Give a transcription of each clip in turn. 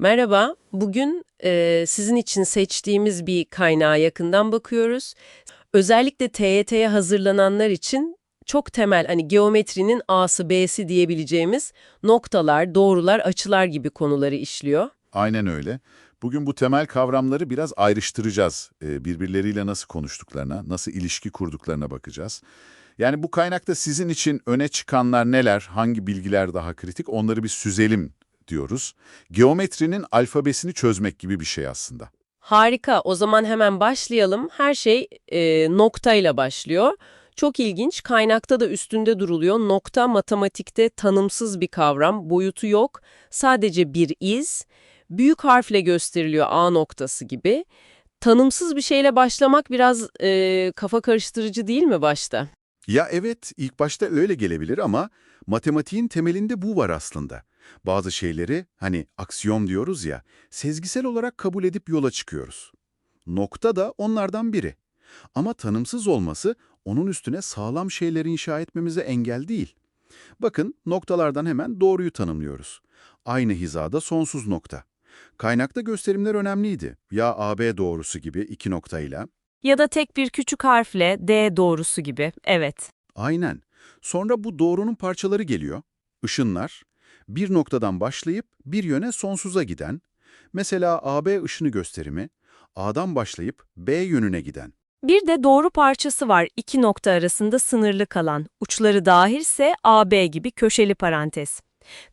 Merhaba, bugün e, sizin için seçtiğimiz bir kaynağa yakından bakıyoruz. Özellikle TYT'ye hazırlananlar için çok temel, hani geometrinin A'sı B'si diyebileceğimiz noktalar, doğrular, açılar gibi konuları işliyor. Aynen öyle. Bugün bu temel kavramları biraz ayrıştıracağız. Ee, birbirleriyle nasıl konuştuklarına, nasıl ilişki kurduklarına bakacağız. Yani bu kaynakta sizin için öne çıkanlar neler, hangi bilgiler daha kritik onları bir süzelim diyoruz. Geometrinin alfabesini çözmek gibi bir şey aslında. Harika, o zaman hemen başlayalım. Her şey e, noktayla başlıyor. Çok ilginç, kaynakta da üstünde duruluyor. Nokta matematikte tanımsız bir kavram, boyutu yok. Sadece bir iz. Büyük harfle gösteriliyor A noktası gibi. Tanımsız bir şeyle başlamak biraz e, kafa karıştırıcı değil mi başta? Ya evet, ilk başta öyle gelebilir ama matematiğin temelinde bu var aslında. Bazı şeyleri, hani aksiyom diyoruz ya, sezgisel olarak kabul edip yola çıkıyoruz. Nokta da onlardan biri. Ama tanımsız olması onun üstüne sağlam şeyleri inşa etmemize engel değil. Bakın noktalardan hemen doğruyu tanımlıyoruz. Aynı hizada sonsuz nokta. Kaynakta gösterimler önemliydi. Ya AB doğrusu gibi iki noktayla, Ya da tek bir küçük harfle D doğrusu gibi. Evet. Aynen. Sonra bu doğrunun parçaları geliyor. Işınlar, bir noktadan başlayıp bir yöne sonsuza giden, mesela AB ışını gösterimi, A'dan başlayıp B yönüne giden. Bir de doğru parçası var iki nokta arasında sınırlı kalan. Uçları dahilse AB gibi köşeli parantez.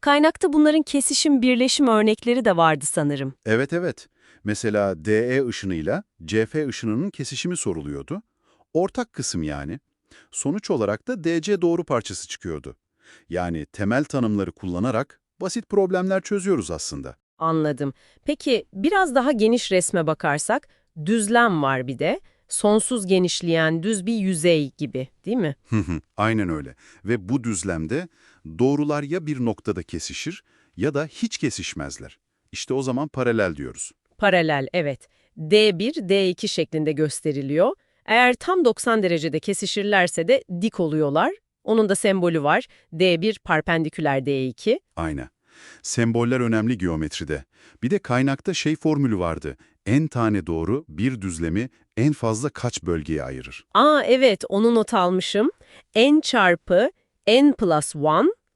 Kaynakta bunların kesişim birleşim örnekleri de vardı sanırım. Evet evet. Mesela DE ışınıyla CF ışınının kesişimi soruluyordu. Ortak kısım yani. Sonuç olarak da DC doğru parçası çıkıyordu. Yani temel tanımları kullanarak basit problemler çözüyoruz aslında. Anladım. Peki biraz daha geniş resme bakarsak düzlem var bir de. Sonsuz genişleyen düz bir yüzey gibi değil mi? Hı hı, Aynen öyle. Ve bu düzlemde doğrular ya bir noktada kesişir ya da hiç kesişmezler. İşte o zaman paralel diyoruz. Paralel, evet. D1, D2 şeklinde gösteriliyor. Eğer tam 90 derecede kesişirlerse de dik oluyorlar. Onun da sembolü var. D1 perpendiküler D2. Aynen. Semboller önemli geometride. Bir de kaynakta şey formülü vardı. En tane doğru bir düzlemi en fazla kaç bölgeye ayırır? Aa evet, onu not almışım. N çarpı N plus 1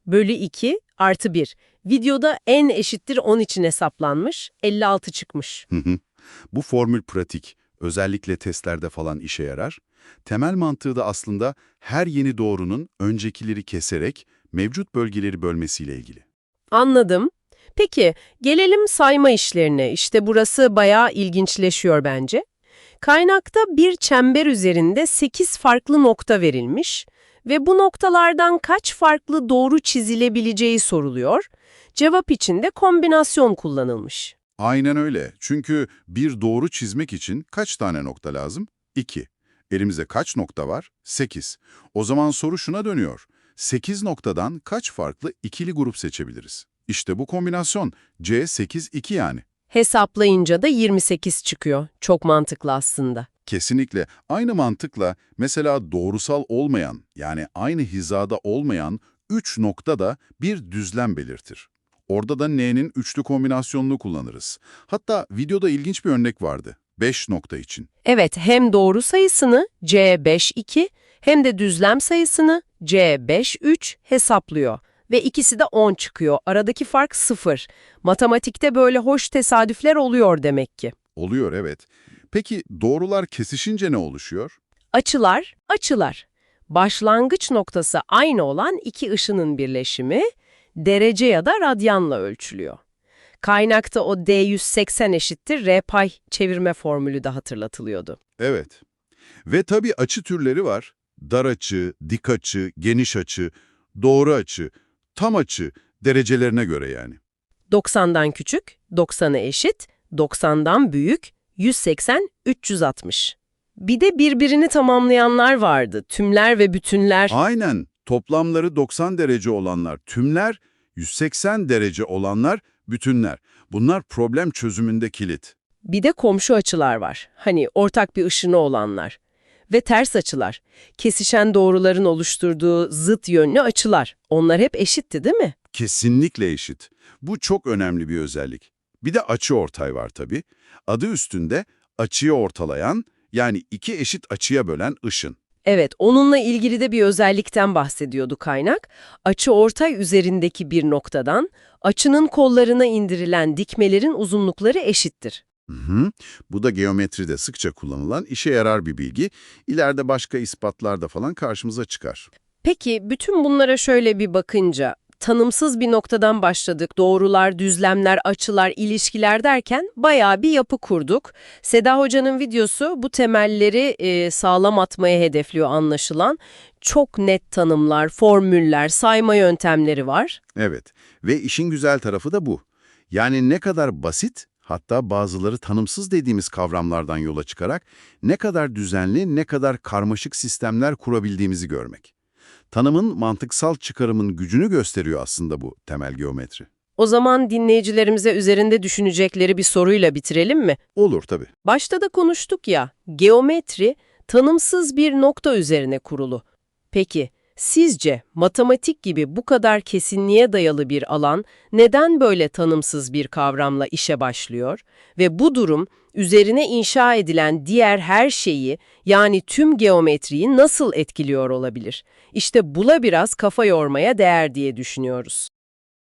bölü 2 artı 1. Videoda N eşittir 10 için hesaplanmış. 56 çıkmış. Hı hı. Bu formül pratik. Özellikle testlerde falan işe yarar. Temel mantığı da aslında her yeni doğrunun öncekileri keserek mevcut bölgeleri bölmesiyle ilgili. Anladım. Peki, gelelim sayma işlerine. İşte burası bayağı ilginçleşiyor bence. Kaynakta bir çember üzerinde 8 farklı nokta verilmiş ve bu noktalardan kaç farklı doğru çizilebileceği soruluyor. Cevap için de kombinasyon kullanılmış. Aynen öyle. Çünkü bir doğru çizmek için kaç tane nokta lazım? 2. Elimizde kaç nokta var? 8. O zaman soru şuna dönüyor. 8 noktadan kaç farklı ikili grup seçebiliriz? İşte bu kombinasyon. C 8 2 yani. Hesaplayınca da 28 çıkıyor. Çok mantıklı aslında. Kesinlikle aynı mantıkla mesela doğrusal olmayan yani aynı hizada olmayan 3 nokta da bir düzlem belirtir. Orada da n'nin üçlü kombinasyonunu kullanırız. Hatta videoda ilginç bir örnek vardı. 5 nokta için. Evet, hem doğru sayısını C52 hem de düzlem sayısını C53 hesaplıyor. Ve ikisi de 10 çıkıyor. Aradaki fark 0. Matematikte böyle hoş tesadüfler oluyor demek ki. Oluyor evet. Peki doğrular kesişince ne oluşuyor? Açılar, açılar. Başlangıç noktası aynı olan iki ışının birleşimi derece ya da radyanla ölçülüyor. Kaynakta o D180 eşittir R pay çevirme formülü de hatırlatılıyordu. Evet. Ve tabii açı türleri var. Dar açı, dik açı, geniş açı, doğru açı, tam açı derecelerine göre yani. 90'dan küçük, 90'a eşit, 90'dan büyük, 180, 360. Bir de birbirini tamamlayanlar vardı. Tümler ve bütünler. Aynen. Toplamları 90 derece olanlar tümler, 180 derece olanlar bütünler. Bunlar problem çözümünde kilit. Bir de komşu açılar var. Hani ortak bir ışını olanlar. Ve ters açılar. Kesişen doğruların oluşturduğu zıt yönlü açılar. Onlar hep eşitti değil mi? Kesinlikle eşit. Bu çok önemli bir özellik. Bir de açı ortay var tabii. Adı üstünde açıyı ortalayan yani iki eşit açıya bölen ışın. Evet, onunla ilgili de bir özellikten bahsediyordu kaynak. Açı ortay üzerindeki bir noktadan, açının kollarına indirilen dikmelerin uzunlukları eşittir. Hı hı. Bu da geometride sıkça kullanılan işe yarar bir bilgi. İleride başka ispatlarda falan karşımıza çıkar. Peki, bütün bunlara şöyle bir bakınca, tanımsız bir noktadan başladık. Doğrular, düzlemler, açılar, ilişkiler derken bayağı bir yapı kurduk. Seda Hoca'nın videosu bu temelleri e, sağlam atmaya hedefliyor anlaşılan. Çok net tanımlar, formüller, sayma yöntemleri var. Evet ve işin güzel tarafı da bu. Yani ne kadar basit, hatta bazıları tanımsız dediğimiz kavramlardan yola çıkarak ne kadar düzenli, ne kadar karmaşık sistemler kurabildiğimizi görmek. Tanımın mantıksal çıkarımın gücünü gösteriyor aslında bu temel geometri. O zaman dinleyicilerimize üzerinde düşünecekleri bir soruyla bitirelim mi? Olur tabii. Başta da konuştuk ya, geometri tanımsız bir nokta üzerine kurulu. Peki, sizce matematik gibi bu kadar kesinliğe dayalı bir alan neden böyle tanımsız bir kavramla işe başlıyor? Ve bu durum üzerine inşa edilen diğer her şeyi yani tüm geometriyi nasıl etkiliyor olabilir? İşte bula biraz kafa yormaya değer diye düşünüyoruz.